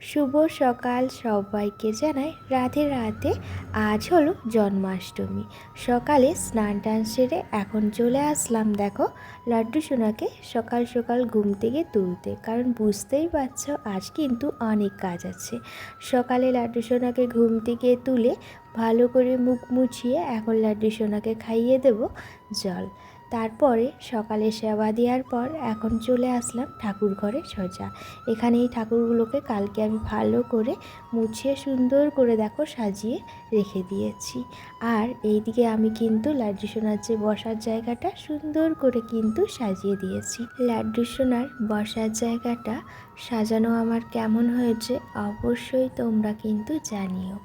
শুভ সকাল সবাইকে জানাই। রাধে রাধে। আজ হলো জন্মাষ্টমী। সকালে স্নান টান সেরে এখন চলে আসলাম, দেখো। লাড্ডু সোনাকে সকাল সকাল ঘুম থেকে তুলতে। কারণ বুঝতেই পারছ, আজ কিন্তু অনেক কাজ আছে। সকালে লাড্ডু সোনাকে ঘুম থেকে তুলে ভালো করে মুখ মুছিয়ে এখন লাড্ডু সোনাকে খাইয়ে দেব জল। তারপরে সকালে সেবা দেওয়ার পর এখন চলে আসলাম ঠাকুর ঘরে সোজা এখানে এই ঠাকুরগুলোকে কালকে আমি ভালো করে মুছিয়ে সুন্দর করে দেখো সাজিয়ে রেখে দিয়েছি। আর এইদিকে আমি কিন্তু লাড্ডু সোনার যে বসার জায়গাটা সুন্দর করে কিন্তু সাজিয়ে দিয়েছি। লাড্ডু সোনার বসার জায়গাটা সাজানো আমার কেমন হয়েছে অবশ্যই তোমরা কিন্তু জানিও।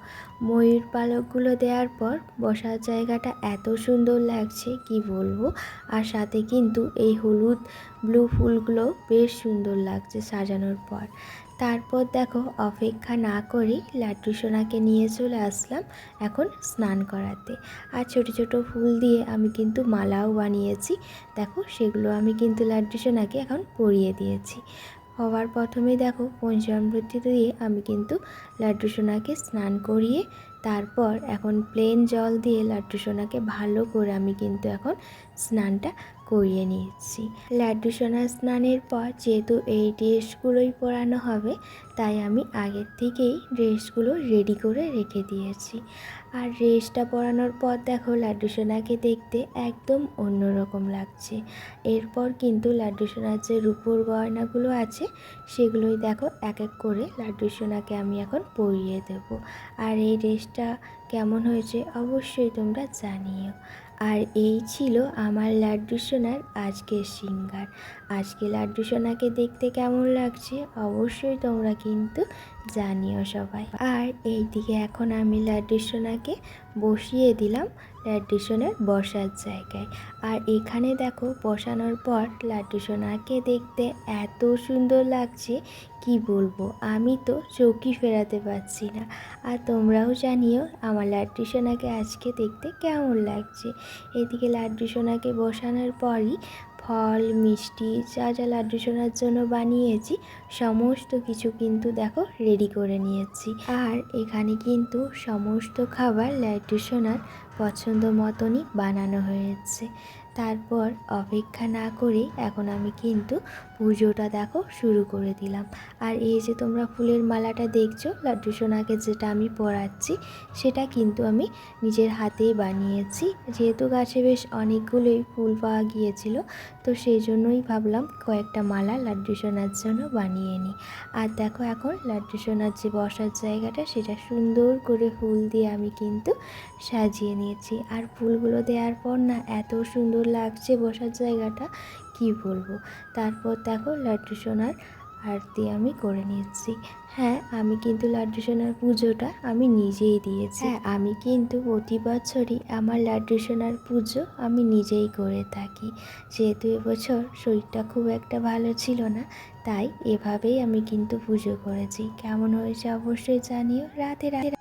ময়ূর পালকগুলো দেওয়ার পর বসার জায়গাটা এত সুন্দর লাগছে, কি বলব? আর সাথে কিন্তু এই হলুদ ব্লু ফুলগুলো বেশ সুন্দর লাগছে সাজানোর পর। তারপর দেখো অপেক্ষা না করেই লাড্ডু সোনাকে নিয়ে চলে আসলাম এখন স্নান করাতে। আর ছোট ছোট ফুল দিয়ে আমি কিন্তু মালাও বানিয়েছি। দেখো সেগুলো আমি কিন্তু লাড্ডু সোনাকে এখন পরিয়ে দিয়েছি। হওয়ার প্রথমে দেখো পঞ্চামৃতি দিয়ে আমি কিন্তু লাড্ডু সোনাকে স্নান করিয়ে তারপর এখন প্লেন জল দিয়ে লাড্ডু সোনাকে ভালো করে আমি কিন্তু এখন স্নানটা করিয়ে নিয়েছি লাড্ডু সোনা স্নানের পর যেহেতু এই ড্রেসগুলোই পরানো হবে, তাই আমি আগের থেকেই ড্রেসগুলো রেডি করে রেখে দিয়েছি। আর ড্রেসটা পরানোর পর দেখো লাড্ডু সোনাকে দেখতে একদম অন্যরকম লাগছে। এরপর কিন্তু লাড্ডু সোনার যে রূপোর গয়নাগুলো আছে, সেগুলোই দেখো এক এক করে লাড্ডু সোনাকে আমি এখন পরিয়ে দেব। আর এই ড্রেসটা কেমন হয়েছে অবশ্যই তোমরা জানিও। আর এই ছিল আমার লাড্ডু সোনার আজকের সিঙ্গার। আজকে লাড্ডু সোনাকে দেখতে কেমন লাগছে অবশ্যই তোমরা কিন্তু জানিও সবাই। আর এই দিকে এখন আমি লাড্ডু সোনাকে বসিয়ে দিলাম লাড্ডু সোনার বসার জায়গায়। আর এখানে দেখো, বসানোর পর লাড্ডু সোনাকে দেখতে এত সুন্দর লাগছে, কি বলব? আমি তো চৌকি ফেরাতে পারছি না। আর তোমরাও জানিও, আমার লাড্ডু সোনাকে আজকে দেখতে কেমন লাগছে? এদিকে সোনাকে বসানোর পরই ফল, মিষ্টি, যা যা লাড্ডু সোনার জন্য বানিয়েছি, সমস্ত কিছু কিন্তু দেখো রেডি করে নিয়েছি। আর এখানে কিন্তু সমস্ত খাবার লাড্ডু সোনার পছন্দ মতনই বানানো হয়েছে। তারপর অপেক্ষা না করে এখন আমি কিন্তু পুজোটা দেখো শুরু করে দিলাম। আর এই যে তোমরা ফুলের মালাটা দেখছ, লাড্ডু সোনাকে যেটা আমি পরাচ্ছি, সেটা কিন্তু আমি নিজের হাতেই বানিয়েছি। যেহেতু গাছে বেশ অনেকগুলোই ফুল পাওয়া গিয়েছিল, তো সেই জন্যই ভাবলাম কয়েকটা মালা লাড্ডু সোনার জন্য বানিয়ে নিই। আর দেখো এখন লাড্ডু সোনার যে বসার জায়গাটা, সেটা সুন্দর করে ফুল দিয়ে আমি কিন্তু সাজিয়ে নিয়েছি। আর ফুলগুলো দেওয়ার পর না এত সুন্দর লাগছে বসার জায়গাটা, কি বলব? তারপর দেখো লাড্ডু সোনার আরতি আমি করে নিচ্ছি হ্যাঁ আমি কিন্তু লাড্ডু সোনার পুজোটা আমি নিজেই দিয়েছি। হ্যাঁ আমি কিন্তু প্রতি বছরই আমার লাড্ডু সোনার পুজো আমি নিজেই করে থাকি। যেহেতু এবছর শরীরটা খুব একটা ভালো ছিল না, তাই এভাবেই আমি কিন্তু পুজো করেছি। কেমন হয়েছে অবশ্যই জানিও। রাতে রাতে